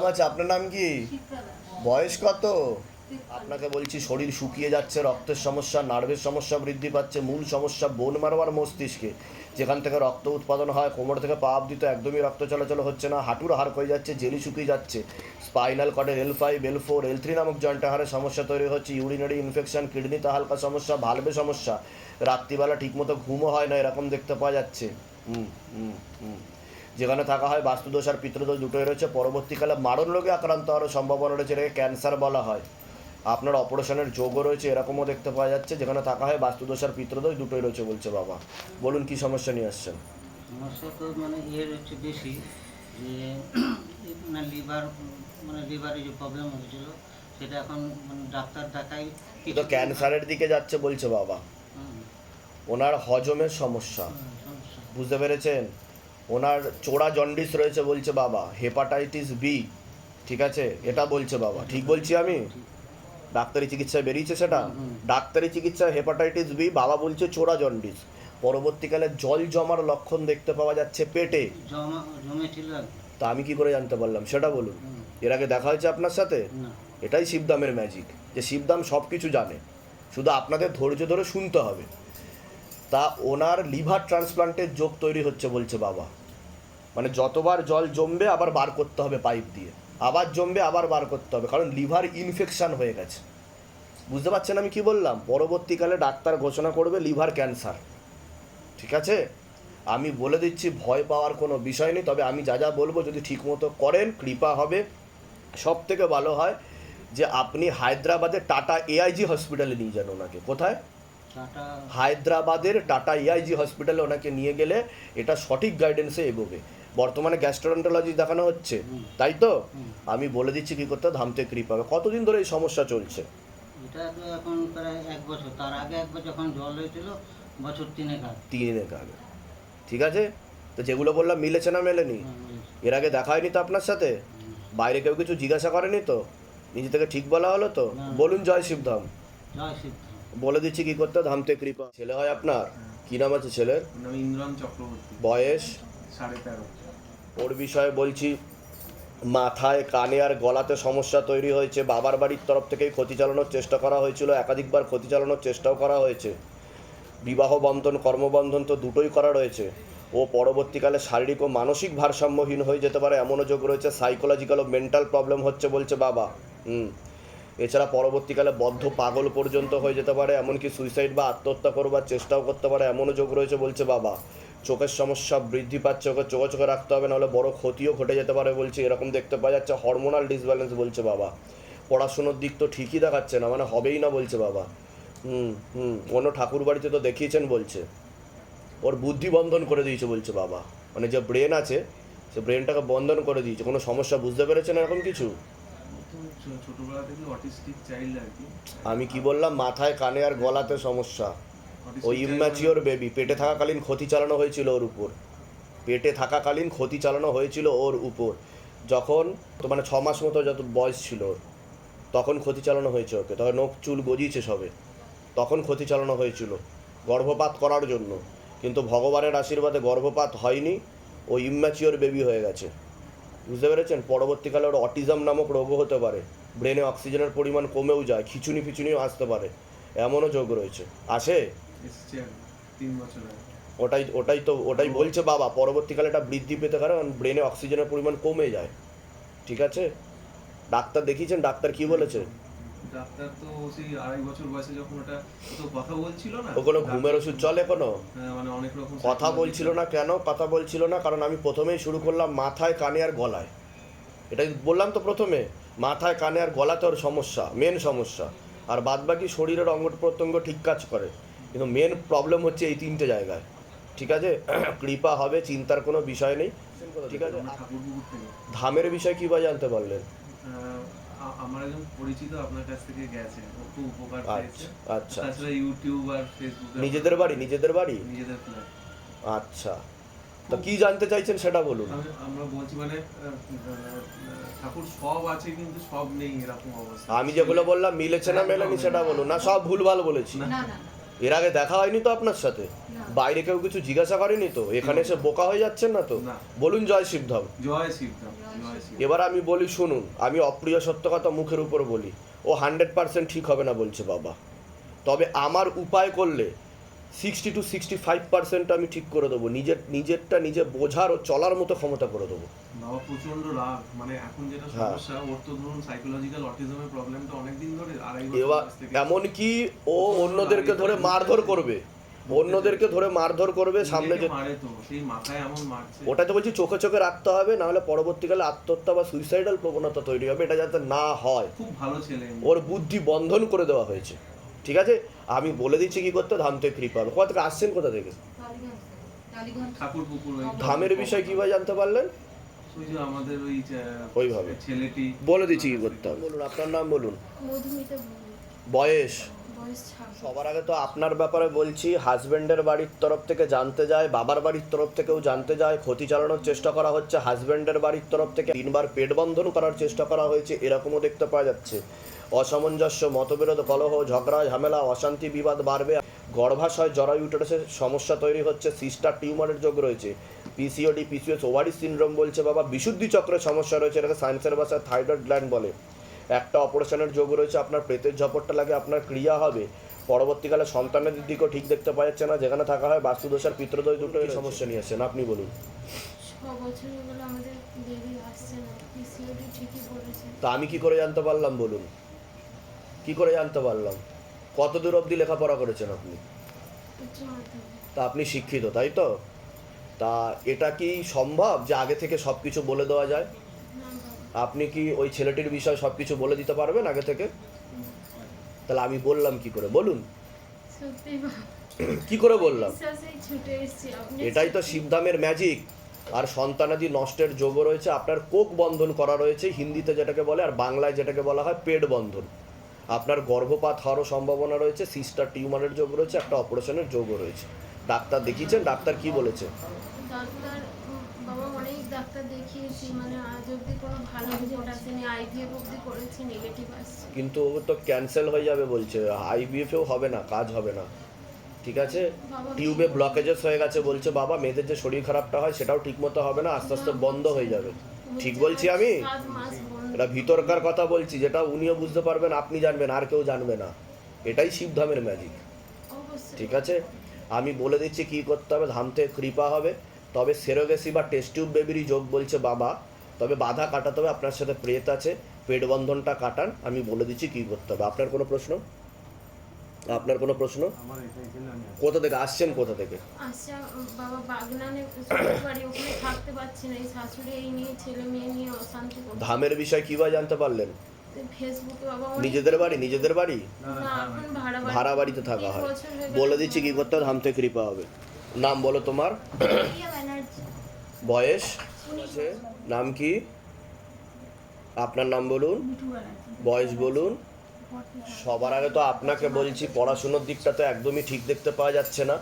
নাম আছে আপনার নাম কি? বয়স কত? আপনাকে বলছি শরীর শুকিয়ে যাচ্ছে রক্তের সমস্যা নার্ভের সমস্যা বৃদ্ধি পাচ্ছে মূল সমস্যা বোন মারোয়ার মস্তিষ্কে। যেখান থেকে রক্ত উৎপাদন হয় কোমর থেকে পা অব্দি তো একদমই রক্ত চলাচল হচ্ছে না হাঁটুর হাড় হয়ে যাচ্ছে জেলি শুকিয়ে যাচ্ছে। Spinal কর্ডের L five L four L three নামক জয়েন্ট হাড়ের সমস্যা তৈরি হচ্ছে ইউরিনারি ইনফেকশন কিডনিতে হালকা সমস্যা ভালবে সমস্যা। রাত্রিবেলা ঠিকমতো ঘুমও হয় না এরকম দেখতে পাওয়া যাচ্ছে। হুম হুম হুম। যেখানে থাকা হয় বাস্তুদোষ আর পিতৃদোষ দুটোই রয়েছে। পরবর্তীকালে মারণ রোগে আক্রান্ত হওয়ার সম্ভাবনা রয়েছে এটাকে ক্যান্সার বলা হয়। আপনার অপারেশনের যোগও রয়েছে এরকমও দেখতে পাওয়া যাচ্ছে। যেখানে থাকা হয় বাস্তুদোষ আর পিতৃদোষ দুটোই রয়েছে বলছে বাবা। বলুন কি সমস্যা নিয়ে আসছেন? সমস্যা তো মানে ইয়ে হচ্ছে বেশি যে মানে লিভার মানে লিভারে যে প্রবলেম হয়েছিল সেটা এখন মানে ডাক্তার দেখাই তো ক্যান্সারের দিকে যাচ্ছে বলছে বাবা। ওনার হজমের সমস্যা। বুঝতে পেরেছেন? ওনার চোরা জন্ডিস রয়েছে বলছে বাবা হেপাটাইটিস বি ঠিক আছে? এটা বলছে বাবা। ঠিক বলছি আমি? ডাক্তারি চিকিৎসায় বেরিয়েছে সেটা? ডাক্তারি চিকিৎসায় হেপাটাইটিস বি বাবা বলছে চোরা জন্ডিস। পরবর্তীকালে জল জমার লক্ষণ দেখতে পাওয়া যাচ্ছে পেটে। তা আমি কি করে জানতে পারলাম? সেটা বলুন। এর আগে দেখা হয়েছে আপনার সাথে? এটাই শিবদামের ম্যাজিক যে শিবদাম সব কিছু জানে। শুধু আপনাদের ধৈর্য ধরে শুনতে হবে। তা ওনার লিভার ট্রান্সপ্লান্টের যোগ তৈরি হচ্ছে বলছে বাবা। মানে যতবার জল জমবে আবার বার করতে হবে পাইপ দিয়ে। আবার জমবে আবার বার করতে হবে। কারণ লিভার ইনফেকশান হয়ে গেছে। বুঝতে পারছেন আমি কি বললাম? পরবর্তীকালে ডাক্তার ঘোষণা করবে লিভার ক্যান্সার। ঠিক আছে? আমি বলে দিচ্ছি ভয় পাওয়ার কোনো বিষয় নেই। তবে আমি যা যা বলব যদি ঠিকমতো করেন কৃপা হবে। সব থেকে ভালো হয় যে আপনি হায়দ্রাবাদের টাটা এআইজি হসপিটালে নিয়ে যান ওনাকে। কোথায়? হায়দ্রাবাদের টাটা এআইজি হসপিটালে ওনাকে নিয়ে গেলে এটা সঠিক গাইডেন্সে এগোবে। বর্তমানে গ্যাস্ট্রোন্টোলজি দেখানো হচ্ছে তাই তো? আমি বলে দিচ্ছি কি করতে হবে, ধামতে কৃপা হবে। কতদিন ধরে এই সমস্যা চলছে? এটা তো এখন প্রায় এক বছর। তার আগে একবার যখন জল হয়েছিল বছর তিনেক আগে। তিনের আগে। ঠিক আছে? তো যেগুলো বললাম মিলেছে না মেলেনি? এর আগে দেখা হয়নি তো আপনার সাথে? বাইরে কেউ কিছু জিজ্ঞাসা করেনি তো? নিজে থেকে ঠিক বলা হলো তো? বলুন জয় শিবধাম জয় বলে দিচ্ছি কি করতে হবে, ধামতে কৃপা। ছেলে হয় আপনার? কি নাম আছে ছেলের? নাম চক্রবর্তী। বয়স? ওর বিষয়ে বলছি, মাথায়, কানে আর গলাতে সমস্যা তৈরি হয়েছে। বাবার বাড়ির তরফ থেকেই ক্ষতি চালানোর চেষ্টা করা হয়েছিল, একাধিকবার ক্ষতি চালানোর চেষ্টাও করা হয়েছে। বিবাহ বন্ধন, কর্মবন্ধন তো দুটোই করা রয়েছে। ও পরবর্তীকালে শারীরিক ও মানসিক ভারসাম্যহীন হয়ে যেতে পারে, এমনও যোগ রয়েছে সাইকোলজিক্যাল ও মেন্টাল প্রবলেম হচ্ছে বলছে বাবা। হুম। এছাড়া পরবর্তীকালে বদ্ধ পাগল পর্যন্ত হয়ে যেতে পারে, এমনকি সুইসাইড বা আত্মহত্যা করবার চেষ্টাও করতে পারে, এমনও যোগ রয়েছে বলছে বাবা। চোখের সমস্যা বৃদ্ধি পাচ্ছে ওকে চোখে চোখে রাখতে হবে নাহলে বড় ক্ষতিও ঘটে যেতে পারে বলছে। এরকম দেখতে পাওয়া যাচ্ছে হরমোনাল ডিসব্যালেন্স বলছে বাবা। পড়াশুনোর দিক তো ঠিকই দেখাচ্ছে না মানে হবেই না বলছে বাবা। হুম হুম অন্য ঠাকুর বাড়িতে তো দেখিয়েছেন বলছে। ওর বুদ্ধি বন্ধন করে দিয়েছে বলছে বাবা। মানে যে ব্রেন আছে সে ব্রেনটাকে বন্ধন করে দিয়েছে। কোনো সমস্যা বুঝতে পেরেছেন এরকম কিছু? আমি কি বললাম মাথায় কানে আর গলাতে সমস্যা। Child ইম্যাচিওর বেবি পেটে থাকাকালীন ক্ষতি চালানো হয়েছিল ওর উপর। পেটে থাকাকালীন ক্ষতি চালানো হয়েছিল ওর উপর। যখন তো মানে ছ মাস মতো যত বয়স ছিল ওর তখন ক্ষতি চালানো হয়েছে ওকে। তখন নখ চুল গজিয়েছে সবে। তখন ক্ষতি চালানো হয়েছিল গর্ভপাত করার জন্য। কিন্তু ভগবানের আশীর্বাদে গর্ভপাত হয়নি ও ইম্যাচিওর বেবি হয়ে গেছে। বুঝতে পেরেছেন? পরবর্তীকালে ওর অটিজম নামক রোগও হতে পারে। ব্রেনে অক্সিজেনের পরিমাণ কমেও যায় খিচুনি ফিচুনিও আসতে পারে। এমনও যোগ রয়েছে। আসে? এসছে তিন বছর আগে। ওটাই ওটাই তো ওটাই বলছে বাবা পরবর্তীকালে এটা বৃদ্ধি পেতে কারণ ব্রেনে অক্সিজেনের পরিমাণ কমে যায়। ঠিক আছে? ডাক্তার দেখিয়েছেন ডাক্তার কি বলেছে? ডাক্তার তো সেই আড়াই বছর বয়সে যখন ওটা তো কথা বলছিল না ও কোনো ঘুমের ওষুধ চলে কোনো? হ্যাঁ, মানে অনেক রকম কথা বলছিল না কেন? কথা বলছিল না কারণ আমি প্রথমেই শুরু করলাম মাথায় কানে আর গলায়। এটাই বললাম তো প্রথমে মাথায় কানে আর গলাতে ওর সমস্যা মেন সমস্যা। আর বাদবাকি শরীরের অঙ্গ প্রত্যঙ্গ ঠিক কাজ করে। কিন্তু মেন প্রবলেম হচ্ছে এই তিনটে জায়গায়। ঠিক আছে? কৃপা হবে চিন্তার কোনো বিষয় নেই। ঠিক আছে? ধামের বিষয় কী বা জানতে পারলেন। আমার একজন পরিচিত আপনার কাছ থেকে গেছে। ও খুব উপকার পেয়েছে। আচ্ছা। আচ্ছা তাছাড়া ইউটিউব আর ফেসবুক নিজেদের বাড়ি নিজেদের বাড়ি? নিজেদের। আচ্ছা। তো কি জানতে চাইছেন সেটা বলুন। আমি- আমরা বলছি মানে ঠাকুর সব আছে কিন্তু সব নেই এরকম অবস্থা। আমি যেগুলো বললাম মিলেছে না মেলেনি সেটা বলুন। না সব ভুলভাল বলেছি। না না। এর আগে দেখা হয়নি তো আপনার সাথে? বাইরে কেউ কিছু জিজ্ঞাসা করেনি তো? এখানে এসে বোকা হয়ে যাচ্ছেন না তো? বলুন জয় শিবধাম জয় শিবধাম এবার আমি বলি শুনুন আমি অপ্রিয় সত্য কথা মুখের উপর বলি। ও হান্ড্রেড পার্সেন্ট ঠিক হবে না বলছে বাবা। তবে আমার উপায় করলে sixty to sixty five percent আমি ঠিক করে দেবো। নিজের নিজেরটা নিজে বোঝার ও চলার মতো ক্ষমতা করে দেবো। বাবা প্রচণ্ড রাগ। মানে এখন যেটা হ্যাঁ। সমস্যা ওর তো ধরুন সাইকোলজিক্যাল অটিজমের প্রবলেমটা ধরে আড়াই এবার এমনকি ও অন্যদেরকে ধরে মারধর করবে। অন্যদেরকে ধরে মারধর করবে সামনে যে ওটা তো বলছি চোখে চোখে রাখতে হবে নাহলে পরবর্তীকালে আত্মহত্যা বা সুইসাইডাল প্রবণতা তৈরি হবে। এটা যাতে না হয়। খুব ভালো ছেলে। ওর বুদ্ধি বন্ধন করে দেওয়া হয়েছে। ঠিক আছে? আমি বলে দিচ্ছি কি করতে ধাম থেকে কৃপা কোথা থেকে আসছেন কোথা থেকে? ধামের বিষয় কীভাবে জানতে পারলেন? আমাদের ওই ওইভাবে। ছেলেটি। বলে দিচ্ছি কি করতে হবে? বলুন আপনার নাম বলুন। মধুমিতা বয়স? বয়স সবার আগে তো আপনার ব্যাপারে বলছি হাজব্যান্ডের বাড়ির তরফ থেকে জানতে যায় বাবার বাড়ির তরফ থেকেও জানতে যায় ক্ষতি চালানোর চেষ্টা করা হচ্ছে হাজব্যান্ডের বাড়ির তরফ থেকে তিনবার পেট বন্ধন করার চেষ্টা করা হয়েছে এরকমও দেখতে পাওয়া যাচ্ছে। অসামঞ্জস্য মতবিরোধ কলহ ঝগড়া ঝামেলা অশান্তি বিবাদ বাড়বে। গর্ভাশয় জরায়ু ইউটারাসের সমস্যা তৈরি হচ্ছে সিস্টার টিউমারের যোগ রয়েছে। পিসিওডি পিসিএস ওভারি সিনড্রোম বলছে বাবা বিশুদ্ধি চক্রের সমস্যা রয়েছে এটাকে সায়েন্সের ভাষায় থাইরয়েড গ্ল্যান্ড বলে। একটা অপারেশনের যোগ রয়েছে আপনার প্রেতের ঝপটটা লাগে আপনার ক্রিয়া হবে। পরবর্তীকালে সন্তানের দিকেও ঠিক দেখতে পাওয়া যাচ্ছে না যেখানে থাকা হয় বাস্তুদোষার পিত্রদয় দুটো এই সমস্যা নিয়ে আসছেন আপনি বলুন। ছ বছর হলো আমাদের বেবি আসছে না পিসিওডি ঠিকই বলেছে। তা আমি কি করে জানতে পারলাম বলুন? কি করে জানতে পারলাম? কত দূর অবধি লেখাপড়া করেছেন আপনি? তা আপনি শিক্ষিত তাই তো? তা এটা কি সম্ভব যে আগে থেকে সব কিছু বলে দেওয়া যায়? আপনি কি ওই ছেলেটির বিষয়ে সব কিছু বলে দিতে পারবেন আগে থেকে? তাহলে আমি বললাম কি করে? বলুন। কি করে বললাম? এটাই তো শিবধামের ম্যাজিক আর সন্তানাদি নষ্টের যোগ রয়েছে আপনার কোক বন্ধন করা রয়েছে হিন্দিতে যেটাকে বলে আর বাংলায় যেটাকে বলা হয় পেট বন্ধন। আপনার গর্ভপাত হওয়ারও সম্ভাবনা রয়েছে সিস্টার টিউমারের যোগ রয়েছে একটা অপারেশনের যোগও রয়েছে। ডাক্তার দেখিয়েছেন? ডাক্তার কি বলেছে? ডাক্তার বাবা অনেক ডাক্তার দেখিয়েছি মানে আজ অব্দি কোনো ভালো রিপোর্ট আসেনি আইভিএফ অব্দি করেছি নেগেটিভ আসছে। কিন্তু ও তো ক্যান্সেল হয়ে যাবে বলছে আইবিএফেও হবে না কাজ হবে না। ঠিক আছে? টিউবে ব্লকেজেস হয়ে গেছে বলছে বাবা মেয়েদের যে শরীর খারাপটা হয় সেটাও ঠিকমতো হবে না আস্তে আস্তে বন্ধ হয়ে যাবে। ঠিক বলছি আমি? এটা ভিতরকার কথা বলছি যেটা উনিও বুঝতে পারবেন আপনি জানবেন আর কেউ জানবে না। এটাই শিবধামের ম্যাজিক ঠিক আছে? আমি বলে দিচ্ছি কি করতে হবে ধাম থেকে কৃপা হবে। তবে সেরোগেসি বা টেস্টিউব বেবিরই যোগ বলছে বাবা। তবে বাধা কাটাতে হবে আপনার সাথে প্রেত আছে পেট বন্ধনটা কাটান আমি বলে দিচ্ছি কি করতে হবে। আপনার কোনো প্রশ্ন? আপনার কোনো প্রশ্ন। কোথা থেকে আসছেন কোথা থেকে? আচ্ছা বাবা বাগনানে বাড়ি ওখানে থাকতে পারছি না। এই শাশুড়ি এই নিয়ে ছেলে মেয়ে নিয়ে অশান্তি ধামের বিষয় কীভাবে জানতে পারলেন? ফেসবুকে বাবা অনেক- নিজেদের বাড়ি? নিজেদের বাড়ি? ভাড়া বাড়িতে থাকা হয়। বলে দিচ্ছি কি করতে হবে? ধাম থেকে কৃপা হবে। নাম বলো তোমার। বয়স? নাম কি? আপনার নাম বলুন। বয়স বলুন। সবার আগে তো আপনাকে বলছি, পড়াশুনোর দিকটা তো একদমই ঠিক দেখতে পাওয়া যাচ্ছে না।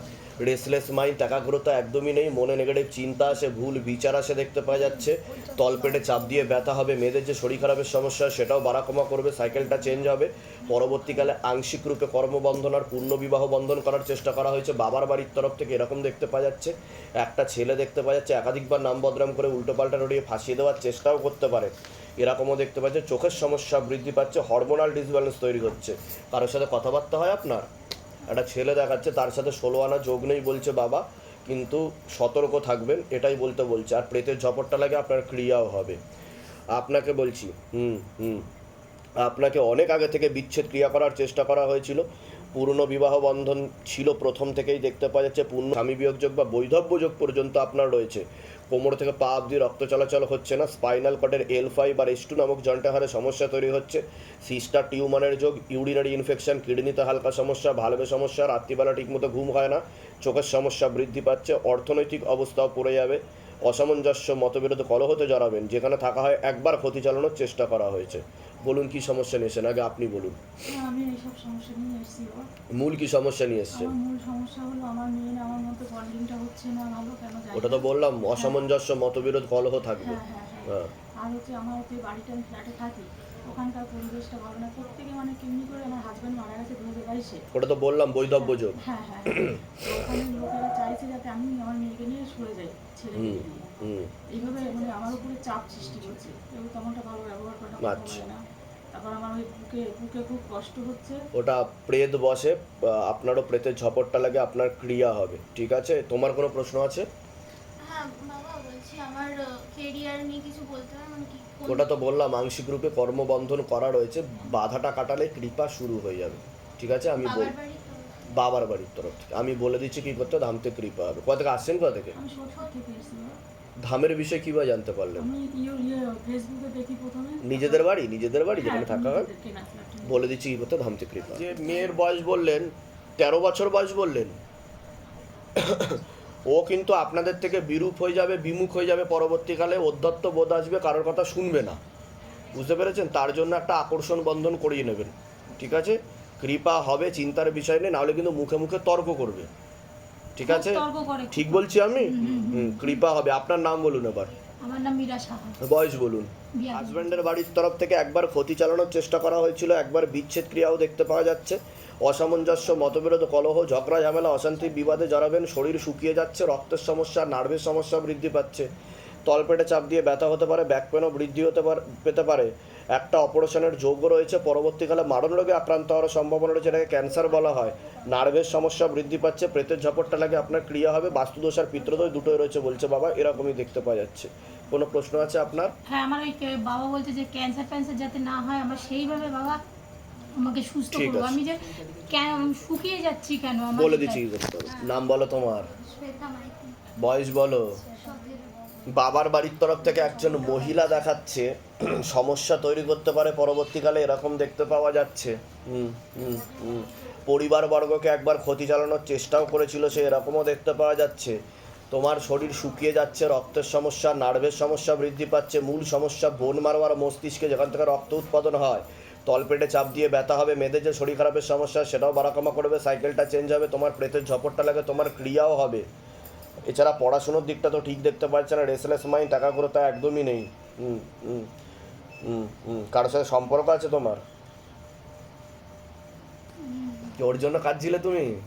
রেসলেস মাইন্ড একাগ্রতা একদমই নেই, মনে নেগেটিভ চিন্তা আসে, ভুল বিচার আসে দেখতে পাওয়া যাচ্ছে। তলপেটে চাপ দিয়ে ব্যথা হবে, মেয়েদের যে শরীর খারাপের সমস্যা, সেটাও বাড়াকমা করবে সাইকেলটা চেঞ্জ হবে। পরবর্তীকালে আংশিক রূপে কর্মবন্ধন আর পূর্ণবিবাহ বন্ধন করার চেষ্টা করা হয়েছে, বাবার বাড়ির তরফ থেকে এরকম দেখতে পাওয়া যাচ্ছে। একটা ছেলে দেখতে পাওয়া যাচ্ছে, একাধিকবার নাম বদনাম করে উল্টোপাল্টা রড়িয়ে ফাঁসিয়ে দেওয়ার চেষ্টাও করতে পারে। এরকমও দেখতে পাচ্ছে, চোখের সমস্যা বৃদ্ধি পাচ্ছে হরমোনাল ডিসব্যালেন্স তৈরি হচ্ছে। কারোর সাথে কথাবার্তা হয় আপনার? একটা ছেলে দেখাচ্ছে, তার সাথে ষোলো আনা যোগ নেই বলছে বাবা, কিন্তু সতর্ক থাকবেন, এটাই বলতে বলছে। আর প্রেতের ঝপটটা লাগে, আপনার ক্রিয়াও হবে। আপনাকে বলছি, হুম হুম, আপনাকে অনেক আগে থেকে বিচ্ছেদ ক্রিয়া করার চেষ্টা করা হয়েছিল। পুরনো বিবাহ বন্ধন ছিল প্রথম থেকেই দেখতে পাওয়া যাচ্ছে, পূর্ণ স্বামী বিয়োগযোগ বা বৈধব্য যোগ পর্যন্ত আপনার রয়েছে। কোমর থেকে পা অব্দি রক্ত চলাচল হচ্ছে না। স্পাইনাল কটের এল ফাইভ বা এস টু নামক জন্টাহারে হারে সমস্যা তৈরি হচ্ছে। সিস্টার টিউমারের যোগ ইউরিনারি ইনফেকশন, কিডনিতে হালকা সমস্যা, ভালভে সমস্যা, রাত্রিবেলা ঠিকমতো ঘুম হয় না, চোখের সমস্যা বৃদ্ধি পাচ্ছে, অর্থনৈতিক অবস্থাও পড়ে যাবে। অসামঞ্জস্য, মতবিরোধ কলহতে জড়াবেন, যেখানে থাকা হয় একবার ক্ষতি চালানোর চেষ্টা করা হয়েছে। বলুন কি সমস্যা নিয়ে নিয়েছেন আগে আপনি বলুন। হ্যাঁ, আমি এইসব সমস্যা নিয়ে এসেছি মূল কি সমস্যা নিয়ে এসছেন? মূল সমস্যা হলো আমার মেয়ে না আমার মধ্যে বন্ডিংটা হচ্ছে না ভালো কেন জানি ওটা তো বললাম অসামঞ্জস্য মতবিরোধ কলহ থাকবে। হ্যাঁ হ্যাঁ হ্যাঁ। হ্যাঁ। আর হচ্ছে আমার হচ্ছে বাড়িটা আমি ফ্ল্যাটে থাকি ওখানকার পরিবেশটা ভালো না। প্রত্যেকে মানে কেমনি করে আমার হাজব্যান্ড মারা গেছে দু হাজার বাইশে? ওটা তো বললাম বৈধব্য যোগ। হ্যাঁ হ্যাঁ ওখানে লোকেরা চাইছে যাতে আমি আমার মেয়েকে নিয়ে সরে যাই হুম এইভাবে মানে আমার উপরে চাপ সৃষ্টি করছে। কেউ তেমনটা ভালো ব্যবহার করে না। আচ্ছা। বলে না তারপর আমার ওই বুকে বুকে খুব কষ্ট হচ্ছে। ওটা প্রেত বসে আপনারও প্রেতের ঝপটটা লাগে আপনার ক্রিয়া হবে ঠিক আছে? তোমার কোনো প্রশ্ন আছে? হ্যাঁ বাবা বলছি আমার কেরিয়ার নিয়ে কিছু বলতে হবে মানে কি ওটা তো বললাম আংশিক রূপে কর্মবন্ধন করা রয়েছে বাধাটা কাটালে কৃপা শুরু হয়ে যাবে ঠিক আছে? আমি বল বাবার বাবার বাড়ির তরফ থেকে। আমি বলে দিচ্ছি কি করতে ধামতে কৃপা হবে। কোথা থেকে আসছেন কোথা থেকে? ধামের বিষয়ে কীভাবে জানতে পারলেন? আমি ইয়ে ইয়ে ফেসবুকে দেখি প্রথমে। নিজেদের বাড়ি? নিজেদের বাড়ি যেখানে হ্যাঁ, থাকা হয়। বলে দিচ্ছি কি করতে ধামতে কৃপা যে মেয়ের বয়স বললেন তেরো বছর বয়স বললেন ও কিন্তু আপনাদের থেকে বিরূপ হয়ে যাবে বিমুখ হয়ে যাবে পরবর্তীকালে অধ্যত্ত বোধ আসবে কারোর কথা শুনবে না। বুঝতে পেরেছেন? তার জন্য একটা আকর্ষণ বন্ধন করিয়ে নেবেন। ঠিক আছে? কৃপা হবে চিন্তার বিষয় নেই নাহলে কিন্তু মুখে মুখে তর্ক করবে। ঠিক আছে? ঠিক বলছি আমি? কৃপা হবে। আপনার নাম বলুন এবার। আমার নাম মীরা সাহা। বয়স বলুন। বিয়া হাজব্যান্ডের বাড়ির তরফ থেকে একবার ক্ষতি চালানোর চেষ্টা করা হয়েছিল। একবার বিচ্ছেদ ক্রিয়াও দেখতে পাওয়া যাচ্ছে। অসামঞ্জস্য মতবিরোধ কলহ ঝগড়া ঝামেলা অশান্তি বিবাদে জড়াবেন। শরীর শুকিয়ে যাচ্ছে রক্তের সমস্যা নার্ভের সমস্যা বৃদ্ধি পাচ্ছে। তলপেটে চাপ দিয়ে ব্যথা হতে পারে ব্যাক পেনও বৃদ্ধি হতে পারে পেতে পারে। একটা অপারেশনের যোগ্য রয়েছে। পরবর্তীকালে মারণ রোগে আক্রান্ত হওয়ার সম্ভাবনা রয়েছে এটাকে ক্যান্সার বলা হয়। নার্ভের সমস্যা বৃদ্ধি পাচ্ছে প্রেতের ঝপটটা লাগে আপনার ক্রিয়া হবে বাস্তুদোষ আর পিত্রদোষ দুটোই রয়েছে বলছে বাবা এরকমই দেখতে পাওয়া যাচ্ছে। কোনো প্রশ্ন আছে আপনার? হ্যাঁ আমার ওই বাবা বলছে যে ক্যান্সার ফ্যান্সার যাতে না হয় আমার সেইভাবে বাবা আমাকে সুস্থ করব। আমি যে কেন শুকিয়ে যাচ্ছি কেন আমার বলে দিচ্ছি নাম বলো তোমার। বয়স বলো। বাবার বাড়ির তরফ থেকে একজন মহিলা দেখাচ্ছে, সমস্যা তৈরি করতে পারে, পরবর্তীকালে এরকম দেখতে পাওয়া যাচ্ছে। পরিবারবর্গকে একবার ক্ষতি চালানোর চেষ্টাও করেছিল, সে এরকমও দেখতে পাওয়া যাচ্ছে। তোমার শরীর শুকিয়ে যাচ্ছে, রক্তের সমস্যা, নার্ভের সমস্যা বৃদ্ধি পাচ্ছে, মূল সমস্যা বোন মারোয়ার মস্তিষ্কে যেখান থেকে রক্ত উৎপাদন হয়। তলপেটে চাপ দিয়ে ব্যথা হবে মেয়েদের যে শরীর খারাপের সমস্যা, সেটাও বাড়াকমা করবে, সাইকেলটা চেঞ্জ হবে, তোমার প্রেতের ঝপটটা লাগে, তোমার ক্রিয়াও হবে। এছাড়া পড়াশুনোর দিকটা তো ঠিক দেখতে পাচ্ছে না রেসলেস মাইন্ড টাকা করে তা একদমই নেই। হুম হুম হুম হুম কারোর সাথে সম্পর্ক আছে তোমার? ওর জন্য কাঁদছিলে তুমি?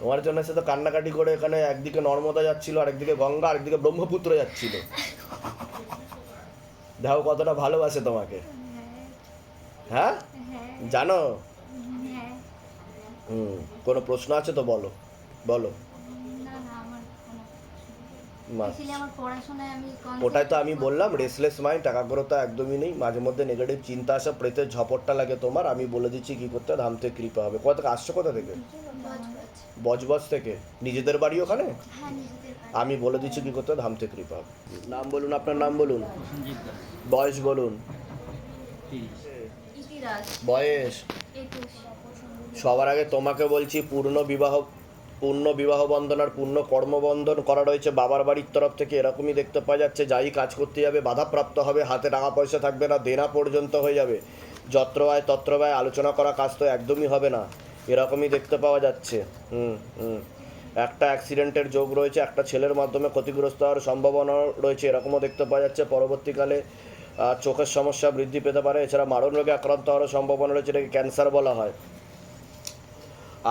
তোমার জন্য সে তো কান্নাকাটি করে এখানে একদিকে নর্মদা যাচ্ছিল আরেকদিকে গঙ্গা আরেকদিকে ব্রহ্মপুত্র যাচ্ছিল। দেখো কতটা ভালোবাসে তোমাকে। হ্যাঁ হ্যাঁ? জানো? হ্যাঁ। হুম কোনো প্রশ্ন আছে তো বলো বলো। ওটাই তো আমি বললাম রেসলেস মাইন্ড টাকাগ্রতা একদমই নেই। মাঝে মধ্যে নেগেটিভ চিন্তা আসে প্রেতের ঝপটটা লাগে তোমার আমি বলে দিচ্ছি কি করতে ধামতে কৃপা হবে। কোথা থেকে? আসছো কোথা থেকে? বজবজ। থেকে। নিজেদের বাড়ি ওখানে? হ্যাঁ। আমি বলে দিচ্ছি কি করতে ধামতে কৃপা হবে। নাম বলুন আপনার নাম বলুন। বয়স বলুন। বয়স? সবার আগে তোমাকে বলছি পূর্ণ বিবাহ পূর্ণ বিবাহ বন্ধন আর পূর্ণ কর্মবন্ধন করা রয়েছে বাবার বাড়ির তরফ থেকে। এরকমই দেখতে পাওয়া যাচ্ছে, যাই কাজ করতে যাবে, বাধাপ্রাপ্ত হবে, হাতে টাকা পয়সা থাকবে না, দেনা পর্যন্ত হয়ে যাবে। যত্র ব্যয় তত্র ব্যয়, আলোচনা করা কাজ তো একদমই হবে না। এরকমই দেখতে পাওয়া যাচ্ছে। হুম হুম। একটা অ্যাক্সিডেন্টের যোগ রয়েছে, একটা ছেলের মাধ্যমে ক্ষতিগ্রস্ত হওয়ার সম্ভাবনা রয়েছে, এরকমও দেখতে পাওয়া যাচ্ছে। পরবর্তীকালে চোখের সমস্যা বৃদ্ধি পেতে পারে। এছাড়া মারণ রোগে আক্রান্ত হওয়ার সম্ভাবনা রয়েছে, এটাকে ক্যান্সার বলা হয়।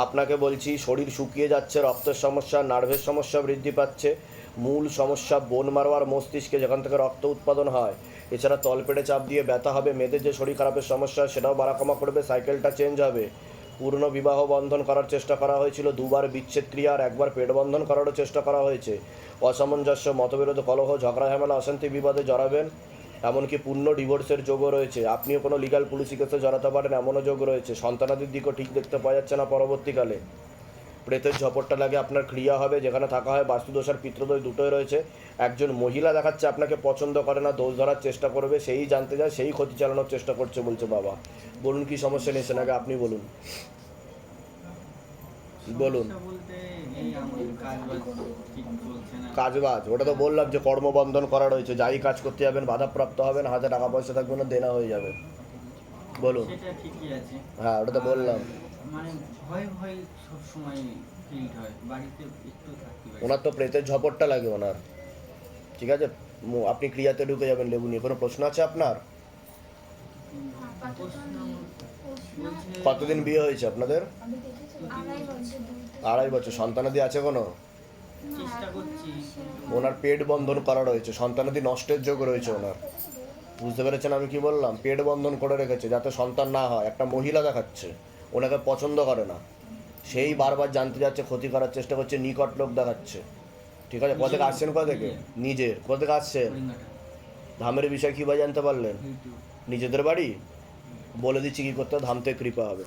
আপনাকে বলছি, শরীর শুকিয়ে যাচ্ছে, রক্তের সমস্যা, নার্ভের সমস্যা বৃদ্ধি পাচ্ছে। মূল সমস্যা বোন মারোয়ার মস্তিষ্কে, যেখান থেকে রক্ত উৎপাদন হয়। এছাড়া তলপেটে চাপ দিয়ে ব্যথা হবে, মেয়েদের যে শরীর খারাপের সমস্যা, সেটাও বাড়াকমা করবে, সাইকেলটা চেঞ্জ হবে। পূর্ণ বিবাহ বন্ধন করার চেষ্টা করা হয়েছিল, দুবার বিচ্ছেদ ক্রিয়া আর একবার পেট বন্ধন করারও চেষ্টা করা হয়েছে। অসামঞ্জস্য, মতবিরোধ, কলহ, ঝগড়া, ঝামেলা, অশান্তি বিবাদে জড়াবেন। এমনকি পূর্ণ ডিভোর্সের যোগও রয়েছে। আপনিও কোনো লিগাল পুলিশি কেসে জড়াতে পারেন, এমনও যোগ রয়েছে। সন্তানাদির দিকও ঠিক দেখতে পাওয়া যাচ্ছে না পরবর্তীকালে। প্রেতের ঝপটটা লাগে, আপনার ক্রিয়া হবে, যেখানে থাকা হয় বাস্তুদোষ আর পিত্রদোষ দুটোই রয়েছে। একজন মহিলা দেখাচ্ছে আপনাকে পছন্দ করে না, দোষ ধরার চেষ্টা করবে, সেই জানতে যায়, সেই ক্ষতি চালানোর চেষ্টা করছে বলছে বাবা। বলুন কি সমস্যা নিয়েছেন আগে আপনি বলুন। বলুন। কাজবাজ ওটা তো বললাম যে কর্মবন্ধন করা রয়েছে। যাই কাজ করতে যাবেন বাধাপ্রাপ্ত হবেন হাতে টাকা পয়সা থাকবে না দেনা হয়ে যাবে। বলুন। হ্যাঁ ওটা তো বললাম। মানে ভয় ভয় সব সময় ফিল হয়। বাড়িতে একটু থাকতে পারি। ওনার তো প্রেতের ঝপটটা লাগে ওনার। ঠিক আছে? আপনি ক্রিয়াতে ঢুকে যাবেন লেবু নিয়ে। কোনো প্রশ্ন আছে আপনার? প্রশ্ন কতদিন বিয়ে হয়েছে আপনাদের? আড়াই বছর সন্তানাদি আছে কোনো চেষ্টা করছি। ওনার পেট বন্ধন করা রয়েছে সন্তানাদি নষ্টের যোগ রয়েছে ওনার। বুঝতে পেরেছেন আমি কি বললাম? পেট বন্ধন করে রেখেছে যাতে সন্তান না হয়। একটা মহিলা দেখাচ্ছে ওনাকে পছন্দ করে না। সেই বারবার জানতে যাচ্ছে ক্ষতি করার চেষ্টা করছে নিকট লোক দেখাচ্ছে। ঠিক আছে? কোথা থেকে আসছেন? কোথা থেকে? নিজের। কোথা থেকে আসছেন? ধামের বিষয় কীভাবে জানতে পারলেন? নিজেদের বাড়ি? বলে দিচ্ছি কী করতে ধাম থেকে কৃপা হবে।